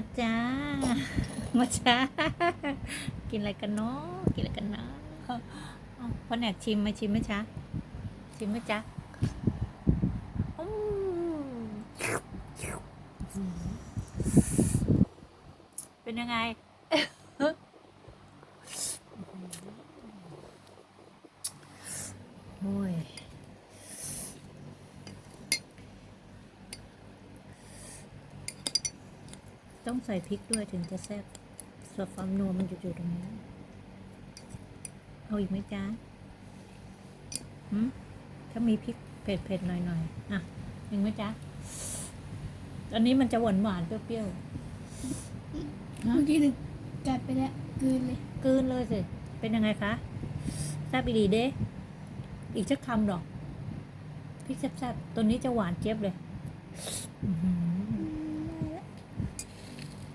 มาจ้า มาจ้า กินอะไรกันเนาะกินอะไรกันเนาะพ่อแหนกชิมไหมาชิมไหมจ๊ะชิมไหมจ๊ะอืมเป็นยังไง โอ้ย ต้องใส่พริกด้วยถึงจะแซ่บส่วนความนัวมันจะอยู่ตรงนี้ เอาอีกไหมจ๊ะหืมถ้ามีพริกเผ็ดๆหน่อยๆอะอีกไหมจ๊ะอันนี้มันจะหวานหวานๆเปรี้ยวเมื่อกี้หนึ่งกัดไปแล้วกลืนเลยๆกลืนเลยสิ เป็นยังไงคะแซ่บอีดีเด้อีกสักคำดอกพริกแซ่บๆตัวนี้จะหวานเจี๊ยบเลย อื้อหือ